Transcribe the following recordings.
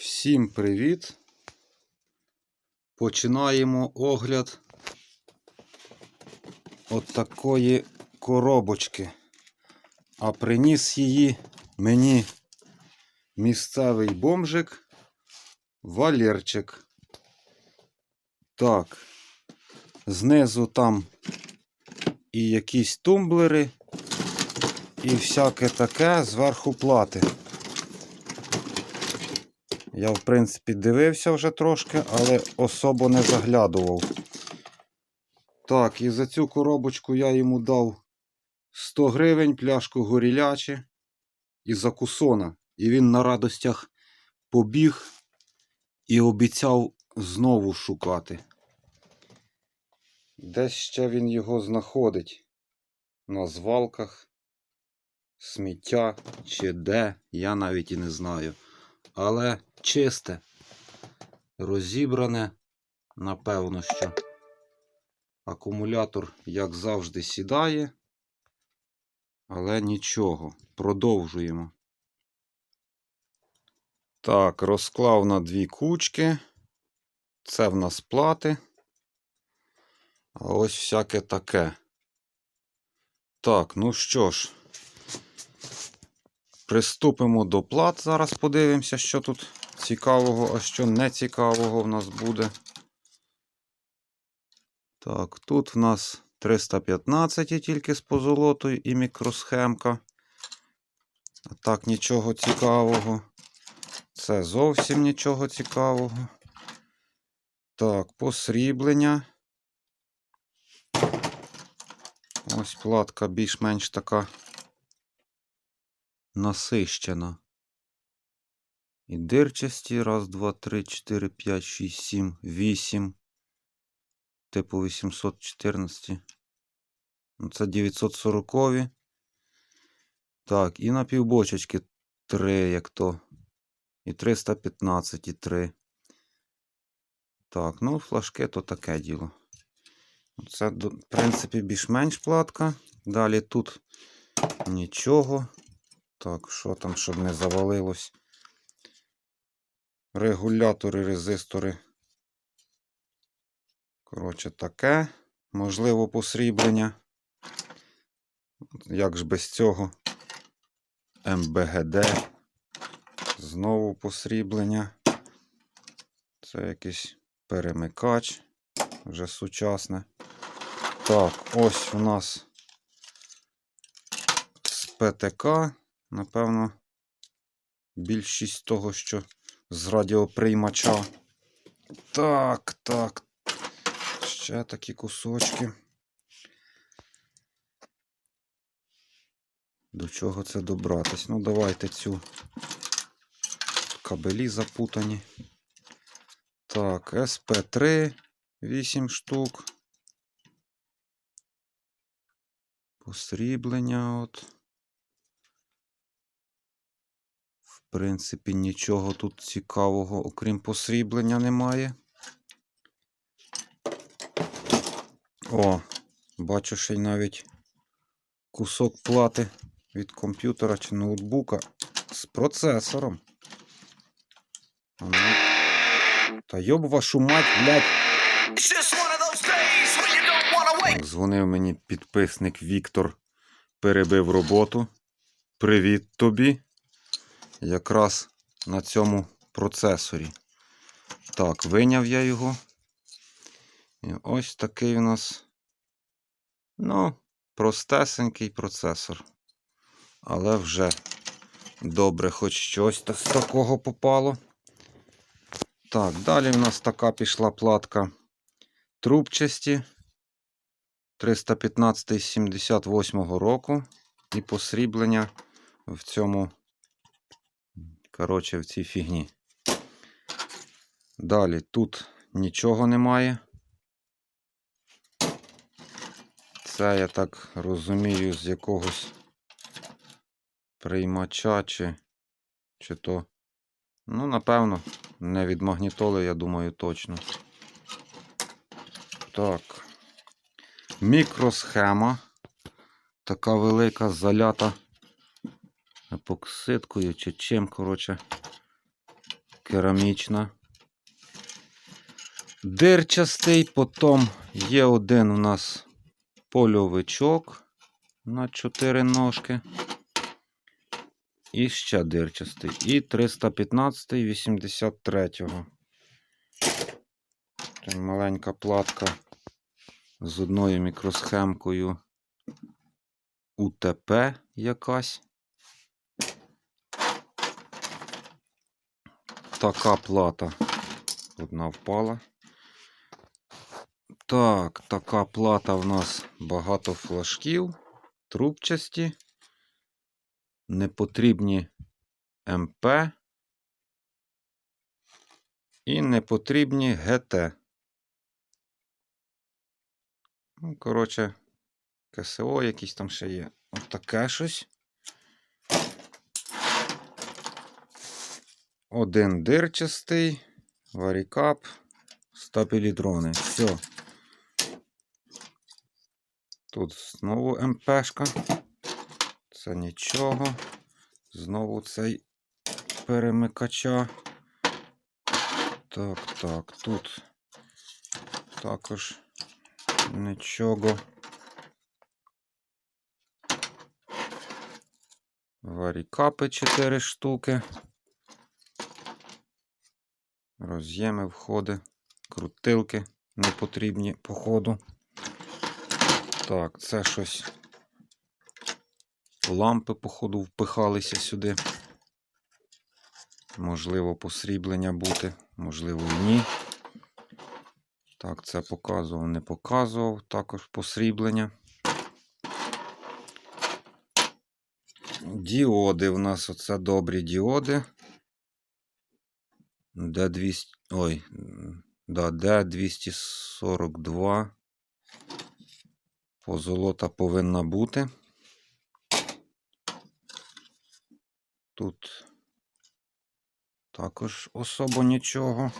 Всім привіт! Починаємо огляд от такої коробочки. А приніс її мені місцевий бомжик Валерчик. Так, знизу там і якісь тумблери, і всяке таке зверху плати. Я, в принципі, дивився вже трошки, але особо не заглядував. Так, і за цю коробочку я йому дав 100 гривень, пляшку горілячі і закусона. І він на радостях побіг і обіцяв знову шукати. Десь ще він його знаходить. На звалках, сміття чи де, я навіть і не знаю. Але чисте, розібране, напевно, що акумулятор, як завжди, сідає. Але нічого, продовжуємо. Так, розклав на дві кучки. Це в нас плати. А ось всяке таке. Так, ну що ж, приступимо до плат. Зараз подивимося, що тут цікавого, а що не цікавого в нас буде. Так, тут в нас 315 тільки з позолотою і мікросхемка. Так, нічого цікавого. Це зовсім нічого цікавого. Так, посріблення. Ось платка більш-менш така насищена. І дирчасті. Раз, два, три, чотири, п'ять, шість, сім, вісім. Типу 814. Ну, Це 940. Так, і на півбочечки 3, як то. І 315, і 3. Так, ну, флажки то таке діло. Це, в принципі, більш-менш платка. Далі тут нічого. Так, що там, щоб не завалилось? Регулятори, резистори. Коротше, таке. Можливо, посріблення. Як ж без цього? МБГД. Знову посріблення. Це якийсь перемикач. Вже сучасне. Так, ось у нас з ПТК. Напевно, більшість того, що з радіоприймача. Так, так. Ще такі кусочки. До чого це добратись? Ну, давайте цю кабелі запутані. Так, СП3, 8 штук. Посріблення от. В принципі, нічого тут цікавого, окрім посріблення, немає. О, бачу ще й навіть кусок плати від комп'ютера чи ноутбука з процесором. Ну. Та йоб вашу мать, блядь. Дзвонив мені підписник Віктор, перебив роботу. Привіт тобі. Якраз на цьому процесорі. Так, виняв я його. І ось такий у нас, ну, простесенький процесор. Але вже добре, хоч щось з такого попало. Так, далі в нас така пішла платка трубчасті. 315 78 року. І посріблення в цьому, коротше, в цій фігні. Далі тут нічого немає. Це, я так розумію, з якогось приймача чи, чи то. Ну, напевно, не від магнітоли, я думаю, точно. Так. Мікросхема. Така велика залята епоксидкою чи чим, коротше. керамічна. Дирчастий, потім є один у нас польовичок на 4 ножки. І ще дирчастий. І 315 83-го. Це маленька платка з одною мікросхемкою УТП якась. Така плата. Одна впала. Так, така плата в нас багато флажків, трубчасті, непотрібні МП і непотрібні ГТ. Ну, коротше, КСО якісь там ще є. Ось таке щось. Один дирчастий, варікап, стапелітрони. Все. Тут знову МПшка. Це нічого. Знову цей перемикача. Так, так, тут також нічого. Варікапи 4 штуки. Роз'єми, входи, крутилки не потрібні по ходу. Так, це щось. Лампи, походу, впихалися сюди. Можливо, посріблення бути, можливо, і ні. Так, це показував, не показував. Також посріблення. Діоди в нас оце добрі діоди. Д200. Ой, да, Д242. Позолота повинна бути. Тут також особо нічого.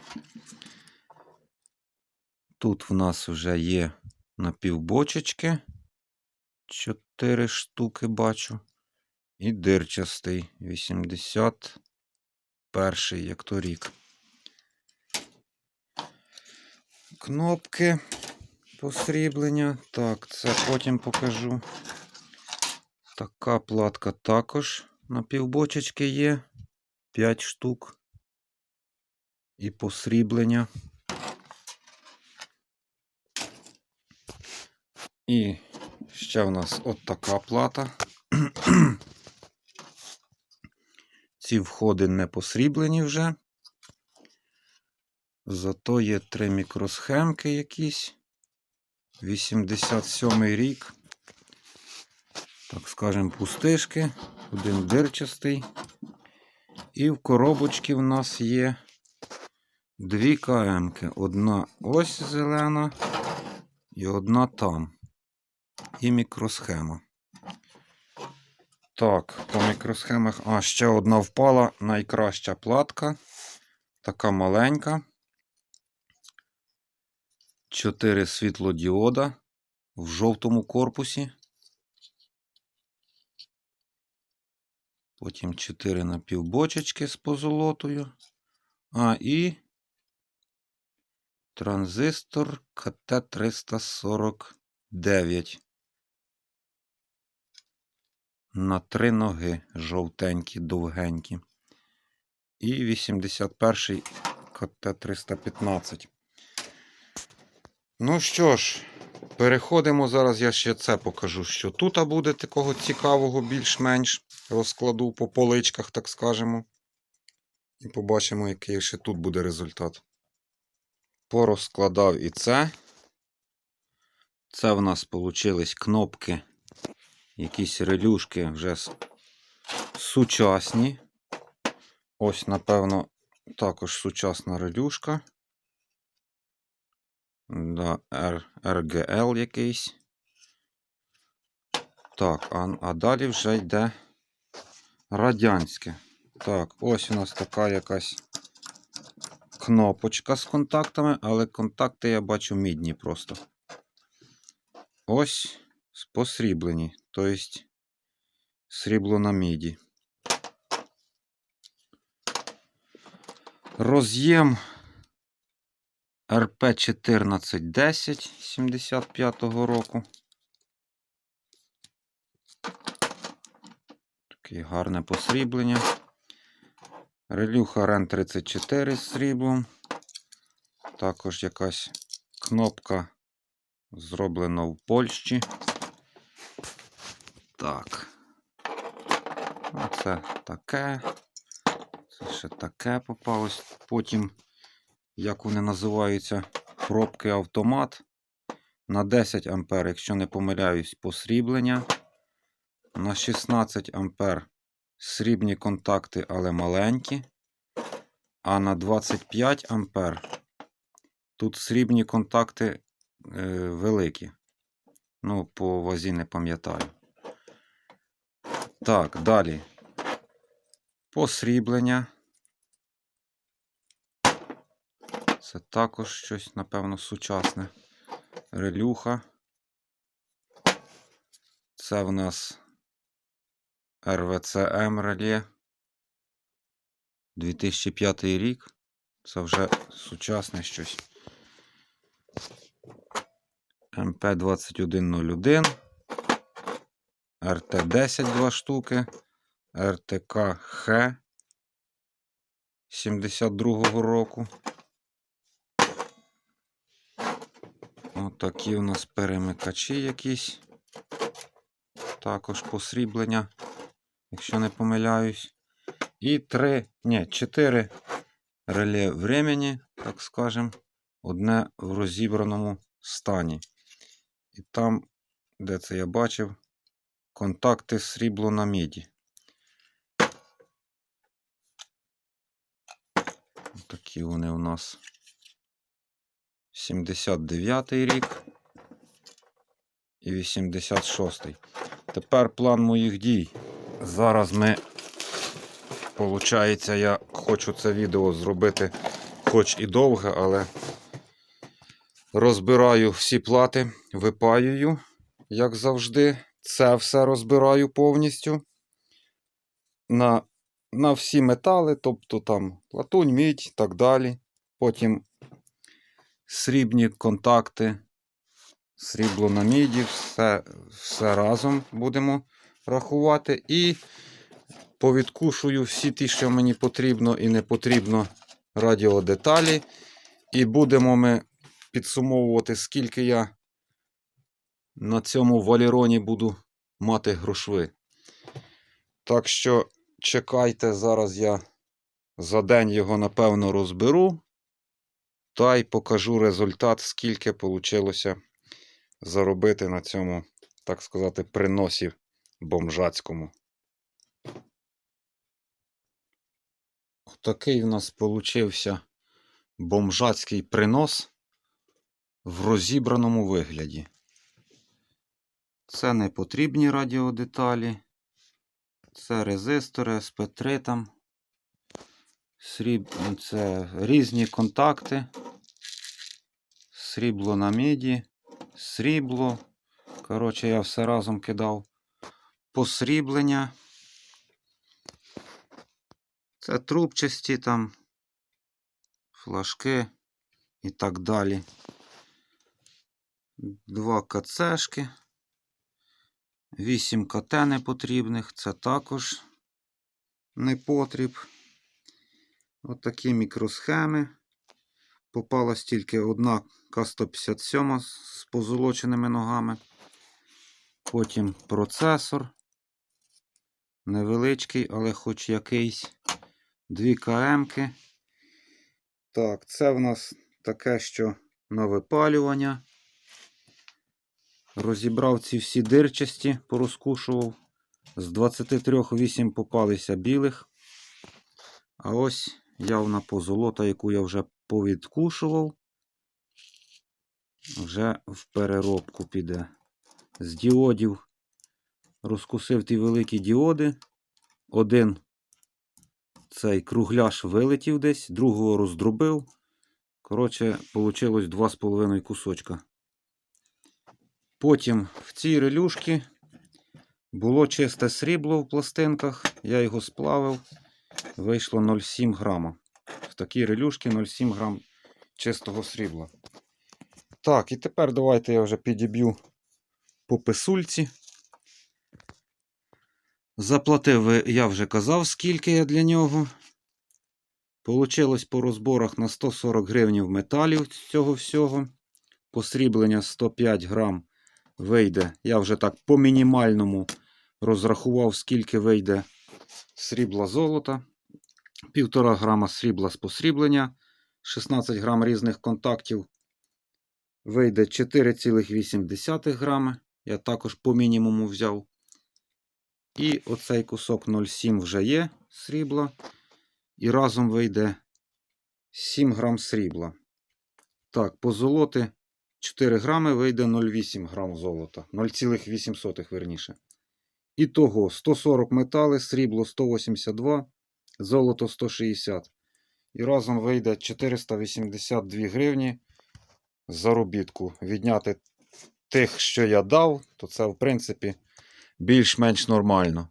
Тут в нас вже є напівбочечки. Чотири штуки бачу. І дирчастий 81 як то рік. Кнопки посріблення. Так, це потім покажу. Така платка також на півбочечки є. 5 штук. І посріблення. І ще в нас от така плата. Ці входи не посріблені вже. Зато є три мікросхемки якісь. 87 рік. Так скажемо, пустишки. Один дирчастий. І в коробочці в нас є дві КМки. Одна ось зелена і одна там. І мікросхема. Так, по мікросхемах. А, ще одна впала. Найкраща платка. Така маленька. Чотири світлодіода в жовтому корпусі. Потім 4 напівбочечки з позолотою. А, і транзистор КТ-349. На три ноги жовтенькі, довгенькі. І 81 КТ-315. Ну що ж, переходимо зараз. Я ще це покажу, що тут буде такого цікавого, більш-менш розкладу по поличках, так скажемо. І побачимо, який ще тут буде результат. Порозкладав і це. Це в нас получились кнопки, якісь релюшки вже сучасні. Ось, напевно, також сучасна релюшка. Да, RGL якийсь. Так, а, а далі вже йде радянське. Так, ось у нас така якась кнопочка з контактами, але контакти я бачу мідні просто. Ось посріблені, тобто срібло на міді. Роз'єм РП 1410 75-го року. Таке гарне посріблення. Релюха REN 34 з сріблом. Також якась кнопка зроблена в Польщі. Так. Оце таке. Це ще таке попалось. Потім, як вони називаються, пробки автомат. На 10 ампер, якщо не помиляюсь, посріблення. На 16 ампер срібні контакти, але маленькі. А на 25 ампер тут срібні контакти е, великі. Ну, по вазі не пам'ятаю. Так, далі. Посріблення. Це також щось, напевно, сучасне. Релюха. Це в нас РВЦМ реле. 2005 рік. Це вже сучасне щось. МП2101. РТ-10 два штуки. РТК Х 72-го року. Отакі у нас перемикачі якісь. Також посріблення, якщо не помиляюсь. І три, ні, чотири реле времени, так скажем, одне в розібраному стані. І там, де це я бачив, контакти срібло на міді. Такі вони у нас 79 рік і 86-й. Тепер план моїх дій. Зараз ми, виходить, я хочу це відео зробити хоч і довге, але розбираю всі плати, випаюю, як завжди. Це все розбираю повністю на, на всі метали, тобто там латунь, мідь і так далі. Потім срібні контакти, срібло на міді, все, все разом будемо рахувати. І повідкушую всі ті, що мені потрібно і не потрібно радіодеталі. І будемо ми підсумовувати, скільки я на цьому валіроні буду мати грошви. Так що чекайте, зараз я за день його напевно розберу. Та й покажу результат, скільки вийшло заробити на цьому, так сказати, приносі бомжацькому. Отакий в нас получився бомжацький принос в розібраному вигляді. Це не потрібні радіодеталі. Це резистори, SP3 там. Сріб... Це різні контакти. Срібло на міді, срібло. Коротше, я все разом кидав. Посріблення. Це трубчасті там, флажки і так далі. Два КЦшки. 8 КТ непотрібних, це також не Отакі мікросхеми. Попалась тільки одна К157 з позолоченими ногами. Потім процесор. Невеличкий, але хоч якийсь. Дві КМки. Так, це в нас таке, що на випалювання. Розібрав ці всі дирчасті, порозкушував. З 23 8 попалися білих. А ось явна позолота, яку я вже повідкушував. Вже в переробку піде. З діодів розкусив ті великі діоди. Один цей кругляш вилетів десь, другого роздробив. Коротше, вийшло 2,5 кусочка. Потім в цій релюшці було чисте срібло в пластинках, я його сплавив, вийшло 0,7 грама. В такі релюшки 0,7 грам чистого срібла. Так, і тепер давайте я вже підіб'ю по писульці. Заплатив я вже казав, скільки я для нього. Получилось по розборах на 140 гривнів металів цього всього. Посріблення 105 грам вийде. Я вже так по мінімальному розрахував, скільки вийде срібла золота. Півтора грама срібла з посріблення, 16 грам різних контактів. Вийде 4,8 грами. Я також по мінімуму взяв. І оцей кусок 0,7 вже є срібла. І разом вийде 7 грам срібла. Так, по золоти 4 грами вийде 0,8 грам золота. 0,8 верніше. Ітого 140 метали, срібло 182, золото 160. І разом вийде 482 гривні заробітку. Відняти тих, що я дав, то це, в принципі, більш-менш нормально.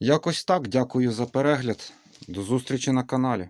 Якось так. Дякую за перегляд. До зустрічі на каналі.